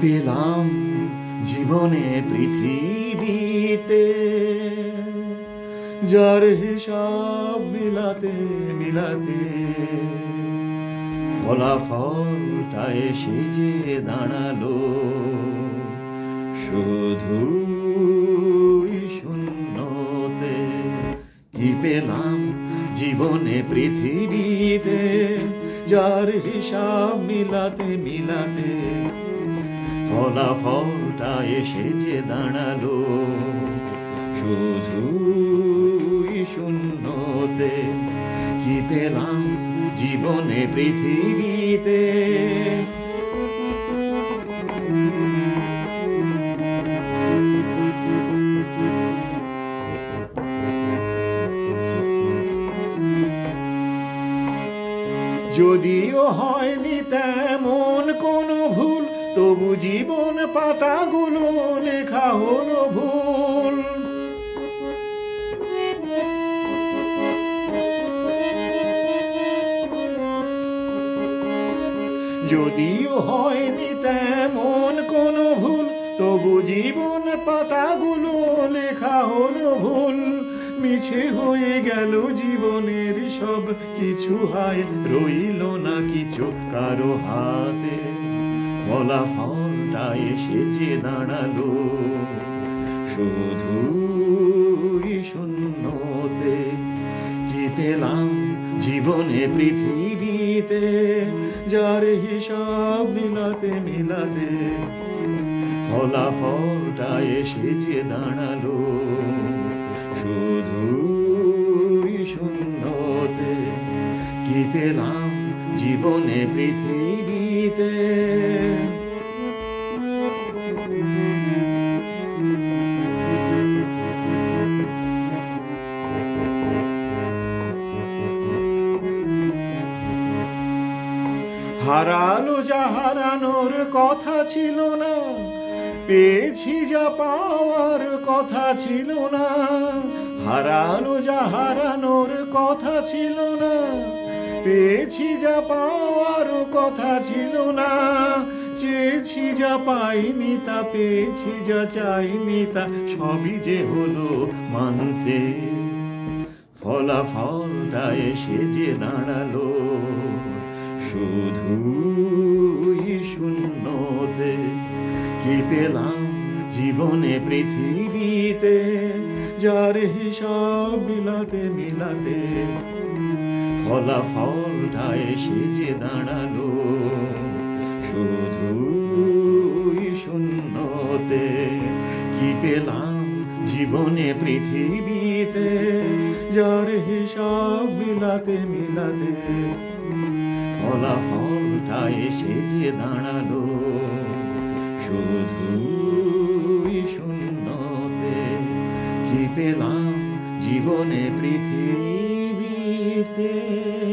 পেলাম জীবনে পৃথিবীতে। যার হিসাব মিলাতে মিলাতে ফলাফলটা এসে যে দাঁড়াল শুধু শূন্যতে। কি পেলাম জীবনে পৃথিবীতে? যার হিসাব মিলাতে মিলাতে ফলাফলটা এসে যে দাঁড়াল। শুধু শূন্যতে কি পেলাম জীবনে পৃথিবীতে? যদিও হয়নি তেমন কোনো ভুল তবু জীবন পাতাগুলো লেখা হলো ভুল। যদিও হয়নি তেমন কোনো ভুল, তবু জীবন পাতাগুলো লেখা হলো ভুল। মিছে হয়ে গেল জীবনের সব কিছু হায়, রইল না কিছু কারও হাতে? ফলাফলটা এসে যে দাঁড়াল, শুধু শূন্যতে কি পেলাম জীবনে পৃথিবীতে, যার হিসাব মিলাতে মিলাতে? ফলাফলটা এসে যে দাঁড়াল, শুধু শূন্যতে কি পেলাম জীবনে পৃথিবীতে। হারালো যা হারানোর কথা ছিল না, পেয়েছি যা পাওয়ার কথা ছিল না, হারালো যা হারানোর কথা ছিল না। পেয়েছি যা পাওয়ার কথা ছিল না। চেয়েছি যা পাইনি তা পেয়েছি যা চাইনি তা সবই যে হলো মানতে। ফলাফলটা এসে যে দাঁড়াল শুধু শূন্যতে। কি পেলাম জীবনে পৃথিবীতে, যার হিসাব মিলাতে মিলাতে? ফলাফলটা এসে যে দাঁড়াল, শুধু শূন্যতে কি পেলাম জীবনে পৃথিবীতে? যার হিসাব মিলাতে মিলাতে ফলাফলটা এসে যে দাঁড়াল, শুধু শূন্যতে কি পেলাম জীবনে পৃথিবীতে